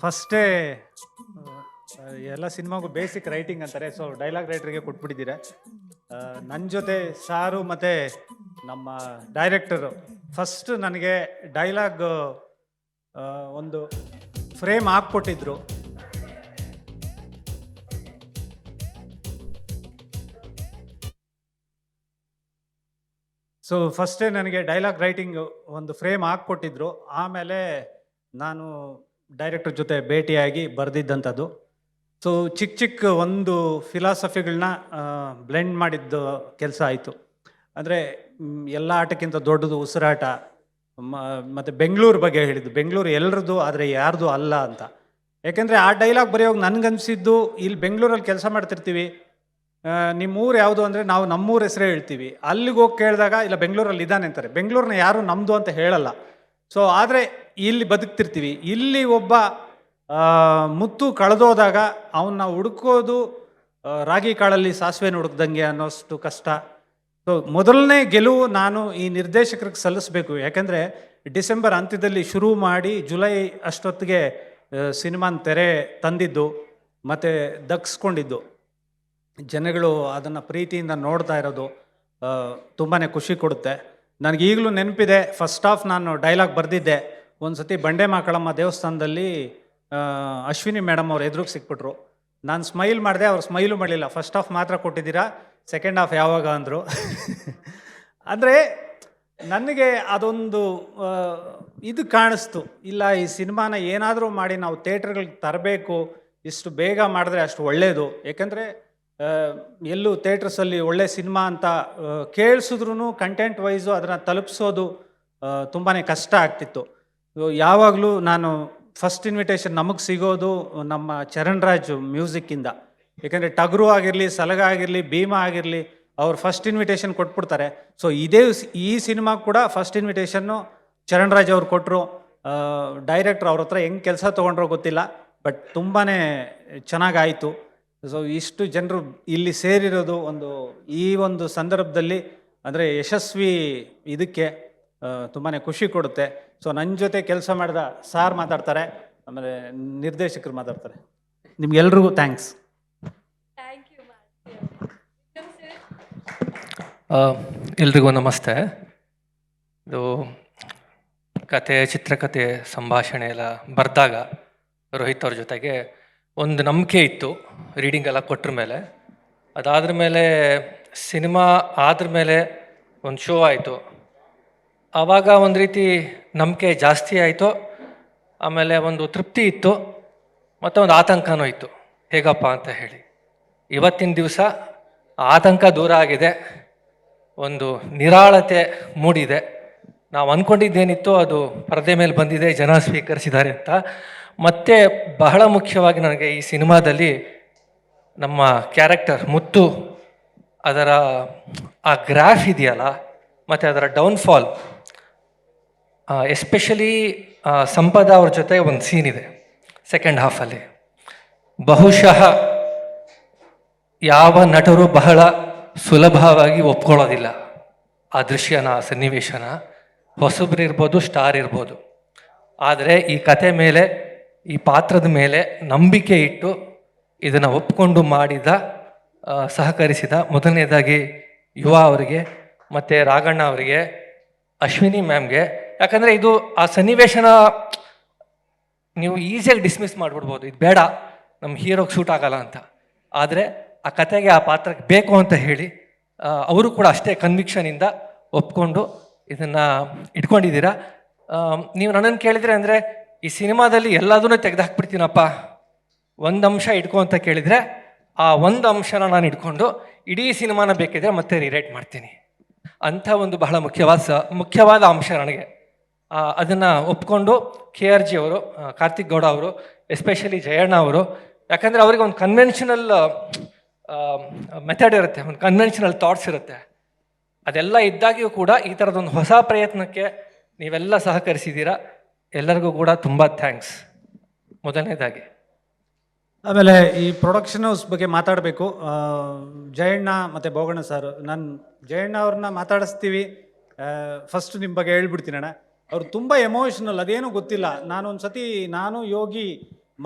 ಫಸ್ಟೇ ಎಲ್ಲ ಸಿನಿಮಾಗೂ ಬೇಸಿಕ್ ರೈಟಿಂಗ್ ಅಂತಾರೆ. ಸೊ ಡೈಲಾಗ್ ರೈಟರ್ಗೆ ಕೊಟ್ಬಿಟ್ಟಿದ್ದೀರ. ನನ್ನ ಜೊತೆ ಸಾರು ಮತ್ತು ನಮ್ಮ ಡೈರೆಕ್ಟರು ಫಸ್ಟ್ ನನಗೆ ಡೈಲಾಗ್ ಒಂದು ಫ್ರೇಮ್ ಹಾಕ್ಕೊಟ್ಟಿದ್ರು. ಸೊ ಫಸ್ಟೇ ನನಗೆ ಡೈಲಾಗ್ ರೈಟಿಂಗ್ ಒಂದು ಫ್ರೇಮ್ ಹಾಕ್ಕೊಟ್ಟಿದ್ರು. ಆಮೇಲೆ ನಾನು ಡೈರೆಕ್ಟರ್ ಜೊತೆ ಭೇಟಿಯಾಗಿ ಬರೆದಿದ್ದಂಥದ್ದು. ಸೊ ಚಿಕ್ಕ ಚಿಕ್ಕ ಒಂದು ಫಿಲಾಸಫಿಗಳನ್ನ ಬ್ಲೆಂಡ್ ಮಾಡಿದ್ದು ಕೆಲಸ ಆಯಿತು. ಅಂದರೆ ಎಲ್ಲ ಆಟಕ್ಕಿಂತ ದೊಡ್ಡದು ಉಸಿರಾಟ ಮತ್ತು ಬೆಂಗಳೂರು ಬಗ್ಗೆ ಹೇಳಿದ್ದು. ಬೆಂಗಳೂರು ಎಲ್ಲರದು ಆದರೆ ಯಾರ್ದು ಅಲ್ಲ ಅಂತ. ಯಾಕೆಂದರೆ, ಆ ಡೈಲಾಗ್ ಬರೆಯೋಗಿ ನನಗನ್ಸಿದ್ದು ಇಲ್ಲಿ ಬೆಂಗಳೂರಲ್ಲಿ ಕೆಲಸ ಮಾಡ್ತಿರ್ತೀವಿ. ನಿಮ್ಮ ಊರು ಯಾವುದು ಅಂದರೆ, ನಾವು ನಮ್ಮೂರ ಹೆಸರೇ ಹೇಳ್ತೀವಿ. ಅಲ್ಲಿಗೆ ಹೋಗಿ ಕೇಳಿದಾಗ, ಇಲ್ಲ ಬೆಂಗಳೂರಲ್ಲಿ ಇದ್ದಾನೆ ಅಂತಾರೆ. ಬೆಂಗಳೂರನ್ನ ಯಾರು ನಮ್ಮದು ಅಂತ ಹೇಳಲ್ಲ. ಸೊ ಆದರೆ ಇಲ್ಲಿ ಬದುಕ್ತಿರ್ತೀವಿ. ಇಲ್ಲಿ ಒಬ್ಬ ಮುತ್ತು ಕಳೆದೋದಾಗ ಅವನ್ನ ಹುಡುಕೋದು ರಾಗಿ ಕಾಳಲ್ಲಿ ಸಾಸಿವೆ ಹುಡುಕ್ದಂಗೆ ಅನ್ನೋಷ್ಟು ಕಷ್ಟ. ಸೊ, ಮೊದಲನೇ ಗೆಲುವು ನಾನು ಈ ನಿರ್ದೇಶಕರಿಗೆ ಸಲ್ಲಿಸಬೇಕು. ಯಾಕೆಂದರೆ ಡಿಸೆಂಬರ್ ಅಂತ್ಯದಲ್ಲಿ ಶುರು ಮಾಡಿ ಜುಲೈ ಅಷ್ಟೊತ್ತಿಗೆ ಸಿನಿಮಾನ ತೆರೆ ತಂದಿದ್ದು, ಮತ್ತು ದಕ್ಸ್ಕೊಂಡಿದ್ದು ಜನಗಳು ಅದನ್ನು ಪ್ರೀತಿಯಿಂದ ನೋಡ್ತಾ ಇರೋದು ತುಂಬಾ ಖುಷಿ ಕೊಡುತ್ತೆ. ನನಗೀಗಲೂ ನೆನಪಿದೆ ಫಸ್ಟ್ ಆಫ್ ನಾನು ಡೈಲಾಗ್ ಬರೆದಿದ್ದೆ. ಒಂದು ಸತಿ ಬಂಡೆ ಮಾಕಳಮ್ಮ ದೇವಸ್ಥಾನದಲ್ಲಿ ಅಶ್ವಿನಿ ಮೇಡಮ್ ಅವ್ರು ಎದುರಿಗೆ ಸಿಕ್ಬಿಟ್ರು. ನಾನು ಸ್ಮೈಲ್ ಮಾಡಿದೆ, ಅವ್ರು ಸ್ಮೈಲು ಮಾಡಲಿಲ್ಲ. ಫಸ್ಟ್ ಆಫ್ ಮಾತ್ರ ಕೊಟ್ಟಿದ್ದೀರಾ ಸೆಕೆಂಡ್ ಹಾಫ್ ಯಾವಾಗ ಅಂದರು. ಅಂದರೆ ನನಗೆ ಅದೊಂದು ಇದು ಕಾಣಿಸ್ತು. ಇಲ್ಲ, ಈ ಸಿನಿಮಾನ ಏನಾದರೂ ಮಾಡಿ ನಾವು ಥಿಯೇಟ್ರ್ಗಳಿಗೆ ತರಬೇಕು, ಇಷ್ಟು ಬೇಗ ಮಾಡಿದ್ರೆ ಅಷ್ಟು ಒಳ್ಳೆಯದು ಏಕೆಂದರೆ ಎಲ್ಲೂ ಥಿಯೇಟ್ರಸಲ್ಲಿ ಒಳ್ಳೆ ಸಿನಿಮಾ ಅಂತ ಕೇಳಿಸಿದ್ರು ಕಂಟೆಂಟ್ ವೈಸು ಅದನ್ನು ತಲುಪಿಸೋದು ತುಂಬಾ ಕಷ್ಟ ಆಗ್ತಿತ್ತು. ಯಾವಾಗಲೂ ನಾನು ಫಸ್ಟ್ ಇನ್ವಿಟೇಷನ್ ನಮಗೆ ಸಿಗೋದು ನಮ್ಮ ಚರಣ್ ರಾಜ್ ಮ್ಯೂಸಿಕ್ಕಿಂದ ಏಕೆಂದರೆ ಟಗ್ರು ಆಗಿರಲಿ, ಸಲಗ ಆಗಿರಲಿ, ಭೀಮಾ ಆಗಿರಲಿ, ಅವ್ರು ಫಸ್ಟ್ ಇನ್ವಿಟೇಷನ್ ಕೊಟ್ಬಿಡ್ತಾರೆ. ಸೊ ಇದೇ ಈ ಸಿನಿಮಾ ಕೂಡ ಫಸ್ಟ್ ಇನ್ವಿಟೇಷನ್ನು ಚರಣ್ ರಾಜ್ ಅವ್ರು ಕೊಟ್ಟರು ಡೈರೆಕ್ಟ್ರ್ ಅವ್ರ ಹತ್ರ ಹೆಂಗೆ ಕೆಲಸ ತೊಗೊಂಡ್ರೋ ಗೊತ್ತಿಲ್ಲ ಬಟ್ ತುಂಬಾ ಚೆನ್ನಾಗಾಯಿತು. ಸೊ ಇಷ್ಟು ಜನರು ಇಲ್ಲಿ ಸೇರಿರೋದು ಒಂದು ಈ ಒಂದು ಸಂದರ್ಭದಲ್ಲಿ ಅಂದರೆ ಯಶಸ್ವಿ ಇದಕ್ಕೆ. ತುಂಬಾ ಖುಷಿ ಕೊಡುತ್ತೆ. ಸೊ ನನ್ನ ಜೊತೆ ಕೆಲಸ ಮಾಡಿದ ಸಾರ್ ಮಾತಾಡ್ತಾರೆ ಆಮೇಲೆ ನಿರ್ದೇಶಕರು ಮಾತಾಡ್ತಾರೆ. ನಿಮ್ಗೆಲ್ರಿಗೂ ಥ್ಯಾಂಕ್ಸ್ ಥ್ಯಾಂಕ್ ಯು ಸರ್ ಆ, ಎಲ್ರಿಗೂ ನಮಸ್ತೆ. ಇದು ಕತೆ ಚಿತ್ರಕಥೆ ಸಂಭಾಷಣೆ ಎಲ್ಲ ಬರೆದಾಗ ರೋಹಿತ್ ಅವ್ರ ಜೊತೆಗೆ ಒಂದು ನಂಬಿಕೆ ಇತ್ತು ರೀಡಿಂಗ್ ಎಲ್ಲ ಕೊಟ್ರ ಮೇಲೆ. ಅದಾದ್ರ ಮೇಲೆ ಸಿನಿಮಾ ಆದ್ರ ಮೇಲೆ ಒಂದು ಶೋ ಆಯಿತು. ಆವಾಗ ಒಂದು ರೀತಿ ನಂಬಿಕೆ ಜಾಸ್ತಿ ಆಯಿತು. ಆಮೇಲೆ ಒಂದು ತೃಪ್ತಿ ಇತ್ತು. ಮತ್ತು ಒಂದು ಆತಂಕನೂ ಇತ್ತು. ಹೇಗಪ್ಪ ಅಂತ ಹೇಳಿ. ಇವತ್ತಿನ ದಿವಸ ಆತಂಕ ದೂರ ಆಗಿದೆ. ಒಂದು ನಿರಾಳತೆ ಮೂಡಿದೆ. ನಾವು ಅಂದ್ಕೊಂಡಿದ್ದೇನಿತ್ತು ಅದು ಪರದೆ ಮೇಲೆ ಬಂದಿದೆ, ಜನ ಸ್ವೀಕರಿಸಿದ್ದಾರೆ ಅಂತ. ಮತ್ತೆ ಬಹಳ ಮುಖ್ಯವಾಗಿ ನನಗೆ ಈ ಸಿನಿಮಾದಲ್ಲಿ ನಮ್ಮ ಕ್ಯಾರೆಕ್ಟರ್ ಮುತ್ತು, ಅದರ ಆ ಗ್ರಾಫ್ ಇದೆಯಲ್ಲ, ಮತ್ತು ಅದರ ಡೌನ್ಫಾಲ್ ಎಸ್ಪೆಷಲಿ ಸಂಪದ ಅವ್ರ ಜೊತೆ ಒಂದು ಸೀನ್ ಇದೆ ಸೆಕೆಂಡ್ ಹಾಫಲ್ಲಿ ಬಹುಶಃ ಯಾವ ನಟರು ಬಹಳ ಸುಲಭವಾಗಿ ಒಪ್ಕೊಳ್ಳೋದಿಲ್ಲ. ಆ ದೃಶ್ಯನ, ಆ ಸನ್ನಿವೇಶನ. ಹೊಸಬ್ರು ಇರ್ಬೋದು ಸ್ಟಾರ್ ಇರ್ಬೋದು. ಆದರೆ ಈ ಕತೆ ಮೇಲೆ, ಈ ಪಾತ್ರದ ಮೇಲೆ ನಂಬಿಕೆ ಇಟ್ಟು ಇದನ್ನು ಒಪ್ಕೊಂಡು ಮಾಡಿದ ಸಹಕರಿಸಿದ ಮೊದಲನೇದಾಗಿ ಯುವ ಅವರಿಗೆ, ಮತ್ತು ರಾಘಣ್ಣ ಅವರಿಗೆ, ಅಶ್ವಿನಿ ಮ್ಯಾಮ್ಗೆ ಯಾಕಂದರೆ ಇದು ಆ ಸನ್ನಿವೇಶನ ನೀವು ಈಸಿಯಾಗಿ ಡಿಸ್ಮಿಸ್ ಮಾಡಿಬಿಡ್ಬೋದು. ಇದು ಬೇಡ ನಮ್ಮ ಹೀರೋಗೆ ಶೂಟ್ ಆಗಲ್ಲ ಅಂತ. ಆದರೆ ಆ ಕತೆಗೆ ಆ ಪಾತ್ರಕ್ಕೆ ಬೇಕು ಅಂತ ಹೇಳಿ ಅವರು ಕೂಡ ಅಷ್ಟೇ ಕನ್ವಿಕ್ಷನಿಂದ ಒಪ್ಕೊಂಡು ಇದನ್ನು ಇಟ್ಕೊಂಡಿದ್ದೀರಾ? ನೀವು ನನ್ನನ್ನು ಕೇಳಿದ್ರೆ ಅಂದರೆ, ಈ ಸಿನಿಮಾದಲ್ಲಿ ಎಲ್ಲದನ್ನೂ ತೆಗೆದಾಕ್ಬಿಡ್ತೀನಪ್ಪ. ಒಂದು ಅಂಶ ಇಟ್ಕೊ ಅಂತ ಕೇಳಿದರೆ, ಆ ಒಂದು ಅಂಶನ ನಾನು ಇಟ್ಕೊಂಡು ಇಡೀ ಸಿನಿಮಾನ ಬೇಕಿದ್ರೆ ಮತ್ತೆ ರಿರೇಟ್ ಮಾಡ್ತೀನಿ. ಅಂಥ ಒಂದು ಬಹಳ ಮುಖ್ಯವಾದ ಮುಖ್ಯವಾದ ಅಂಶ ನನಗೆ. ಅದನ್ನು ಒಪ್ಕೊಂಡು ಕೆ ಆರ್ ಜಿ ಅವರು ಕಾರ್ತಿಕ್ ಗೌಡ ಅವರು ಎಸ್ಪೆಷಲಿ ಜಯಣ್ಣ ಅವರು, ಯಾಕಂದರೆ ಅವರಿಗೆ ಒಂದು ಕನ್ವೆನ್ಷನಲ್ ಮೆಥಡ್ ಇರುತ್ತೆ, ಒಂದು ಕನ್ವೆನ್ಷನಲ್ ಥಾಟ್ಸ್ ಇರುತ್ತೆ. ಅದೆಲ್ಲ ಇದ್ದಾಗಿಯೂ ಕೂಡ ಈ ಥರದೊಂದು ಹೊಸ ಪ್ರಯತ್ನಕ್ಕೆ ನೀವೆಲ್ಲ ಸಹಕರಿಸಿದ್ದೀರಾ ಎಲ್ಲರಿಗೂ ಕೂಡ ತುಂಬ ಥ್ಯಾಂಕ್ಸ್ ಮೊದಲನೇದಾಗಿ. ಆಮೇಲೆ ಈ ಪ್ರೊಡಕ್ಷನ್ ಹೌಸ್ ಬಗ್ಗೆ ಮಾತಾಡಬೇಕು. ಜಯಣ್ಣ ಮತ್ತು ಬೋಗಣ್ಣ ಸರ್ ನಾನು ಜಯಣ್ಣ ಅವ್ರನ್ನ ಮಾತಾಡಿಸ್ತೀವಿ. ಫಸ್ಟ್ ನಿಮ್ಮ ಬಗ್ಗೆ ಹೇಳ್ಬಿಡ್ತೀನಿ ಅಣ್ಣ ಅವ್ರು ತುಂಬ ಎಮೋಷ್ನಲ್ ಅದೇನೂ ಗೊತ್ತಿಲ್ಲ. ನಾನು ಒಂದು ಸತಿ ನಾನು, ಯೋಗಿ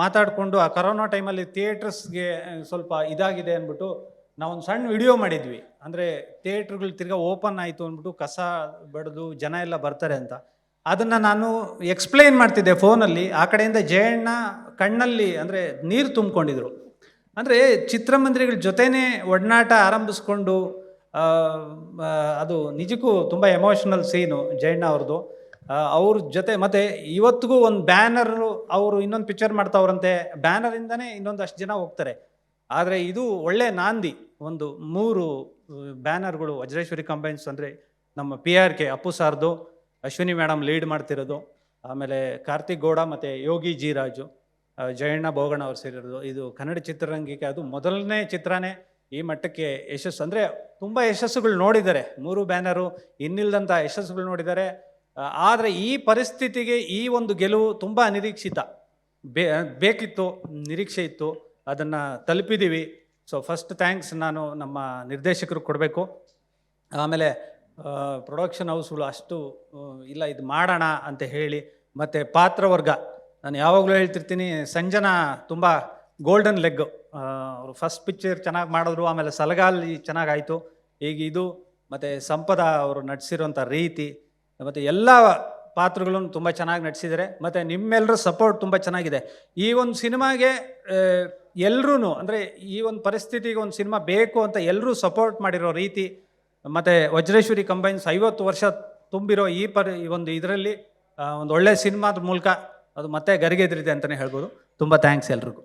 ಮಾತಾಡಿಕೊಂಡು ಆ ಕರೋನಾ ಟೈಮಲ್ಲಿ ಥಿಯೇಟರ್ಸ್ಗೆ ಸ್ವಲ್ಪ ಇದಾಗಿದೆ ಅಂದ್ಬಿಟ್ಟು ನಾವೊಂದು ಸಣ್ಣ ವಿಡಿಯೋ ಮಾಡಿದ್ವಿ. ಅಂದರೆ ಥಿಯೇಟ್ರ್ಗಳು ತಿರ್ಗಾ ಓಪನ್ ಆಯಿತು ಅಂದ್ಬಿಟ್ಟು ಕಸ ಬಡಿದು ಜನ ಎಲ್ಲ ಬರ್ತಾರೆ ಅಂತ. ಅದನ್ನು ನಾನು ಎಕ್ಸ್ಪ್ಲೈನ್ ಮಾಡ್ತಿದ್ದೆ ಫೋನಲ್ಲಿ ಆ ಕಡೆಯಿಂದ ಜಯಣ್ಣ ಕಣ್ಣಲ್ಲಿ, ಅಂದರೆ ನೀರು ತುಂಬಿಕೊಂಡಿದ್ರು. ಅಂದರೆ ಚಿತ್ರಮಂದಿರಗಳ ಜೊತೆನೇ ಒಡನಾಟ ಆರಂಭಿಸ್ಕೊಂಡು ಅದು ನಿಜಕ್ಕೂ ತುಂಬ ಎಮೋಷ್ನಲ್ ಸೀನು ಜಯಣ್ಣ ಅವ್ರದ್ದು ಅವ್ರ ಜೊತೆ ಮತ್ತೆ ಇವತ್ತಿಗೂ ಒಂದು ಬ್ಯಾನರ್ ಅವರು ಇನ್ನೊಂದು ಪಿಕ್ಚರ್ ಮಾಡ್ತಾವ್ರಂತೆ. ಬ್ಯಾನರಿಂದನೇ ಇನ್ನೊಂದಷ್ಟು ಜನ ಹೋಗ್ತಾರೆ. ಆದರೆ ಇದು ಒಳ್ಳೆ ನಾಂದಿ. ಒಂದು ಮೂರು ಬ್ಯಾನರ್ಗಳು ವಜ್ರೇಶ್ವರಿ ಕಂಬೈನ್ಸ್ ಅಂದರೆ ನಮ್ಮ ಪಿ ಆರ್ ಕೆ ಅಪ್ಪು ಸಾರ್ದು, ಅಶ್ವಿನಿ ಮೇಡಮ್ ಲೀಡ್ ಮಾಡ್ತಿರೋದು, ಆಮೇಲೆ ಕಾರ್ತಿಕ್ ಗೌಡ ಮತ್ತು ಯೋಗಿ ಜಿ ರಾಜು ಜಯಣ್ಣ ಬೋಗಣ್ಣ ಅವರು ಸೇರಿರೋದು. ಇದು ಕನ್ನಡ ಚಿತ್ರರಂಗಕ್ಕೆ ಅದು ಮೊದಲನೇ ಚಿತ್ರನೇ ಈ ಮಟ್ಟಕ್ಕೆ ಯಶಸ್ಸು. ಅಂದರೆ ತುಂಬ ಯಶಸ್ಸುಗಳು ನೋಡಿದ್ದಾರೆ. ಮೂರು ಬ್ಯಾನರು ಇನ್ನಿಲ್ಲದಂಥ ಯಶಸ್ಸುಗಳು ನೋಡಿದ್ದಾರೆ. ಆದರೆ ಈ ಪರಿಸ್ಥಿತಿಗೆ ಈ ಒಂದು ಗೆಲುವು ತುಂಬ ಅನಿರೀಕ್ಷಿತ ಬೇ, ಬೇಕಿತ್ತು, ನಿರೀಕ್ಷೆ ಇತ್ತು, ಅದನ್ನು ತಲುಪಿದ್ದೀವಿ ಸೊ ಫಸ್ಟ್ ಥ್ಯಾಂಕ್ಸ್ ನಾನು ನಮ್ಮ ನಿರ್ದೇಶಕರು ಕೊಡಬೇಕು. ಆಮೇಲೆ ಪ್ರೊಡಕ್ಷನ್ ಹೌಸ್ಗಳು ಅಷ್ಟು ಇಲ್ಲ, ಇದು ಮಾಡೋಣ ಅಂತ ಹೇಳಿ, ಮತ್ತು ಪಾತ್ರವರ್ಗ ನಾನು ಯಾವಾಗಲೂ ಹೇಳ್ತಿರ್ತೀನಿ, ಸಂಜನಾ ತುಂಬ ಗೋಲ್ಡನ್ ಲೆಗ್ ಅವರು ಫಸ್ಟ್ ಪಿಕ್ಚರ್ ಚೆನ್ನಾಗಿ ಮಾಡಿದ್ರು, ಆಮೇಲೆ ಸಲಗಾಲಿ ಚೆನ್ನಾಗಾಯಿತು ಈಗ ಇದು, ಮತ್ತು ಸಂಪದ ಅವರು ನಟಿಸಿರೋಂಥ ರೀತಿ. ಮತ್ತು ಎಲ್ಲ ಪಾತ್ರಗಳನ್ನು ತುಂಬ ಚೆನ್ನಾಗಿ ನಟಿಸಿದ್ದಾರೆ. ಮತ್ತು ನಿಮ್ಮೆಲ್ಲರ ಸಪೋರ್ಟ್ ತುಂಬ ಚೆನ್ನಾಗಿದೆ. ಈ ಒಂದು ಸಿನಿಮಾಗೆ ಎಲ್ಲರೂ ಅಂದರೆ ಈ ಒಂದು ಪರಿಸ್ಥಿತಿಗೆ ಒಂದು ಸಿನಿಮಾ ಬೇಕು ಅಂತ ಎಲ್ಲರೂ ಸಪೋರ್ಟ್ ಮಾಡಿರೋ ರೀತಿ, ಮತ್ತು ವಜ್ರೇಶ್ವರಿ ಕಂಬೈನ್ಸ್ ಐವತ್ತು ವರ್ಷ ತುಂಬಿರೋ ಈ ಪರಿ, ಈ ಒಂದು ಇದರಲ್ಲಿ ಒಂದು ಒಳ್ಳೆಯ ಸಿನಿಮಾದ ಮೂಲಕ ಅದು ಮತ್ತೆ ಗರಿಗೆದ್ರಿದೆ ಅಂತಲೇ ಹೇಳ್ಬೋದು. ತುಂಬ ಥ್ಯಾಂಕ್ಸ್ ಎಲ್ರಿಗೂ.